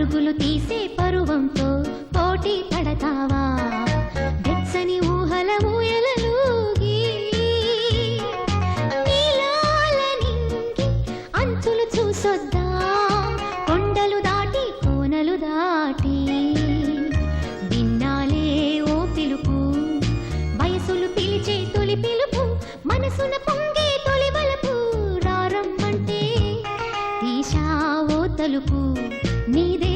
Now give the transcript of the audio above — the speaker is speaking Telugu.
పరుగులు తీసే పరువంతో పోటీ పడతావా? బెచ్చని ఊహల ఊయలూగి అంచులు చూసొద్దా? కొండలు దాటి కోనలు దాటి విన్నాలే ఓ పిలుపు. వయసులు పిలిచే తొలి పిలుపు మనసున తీశావో తలుపు నీదే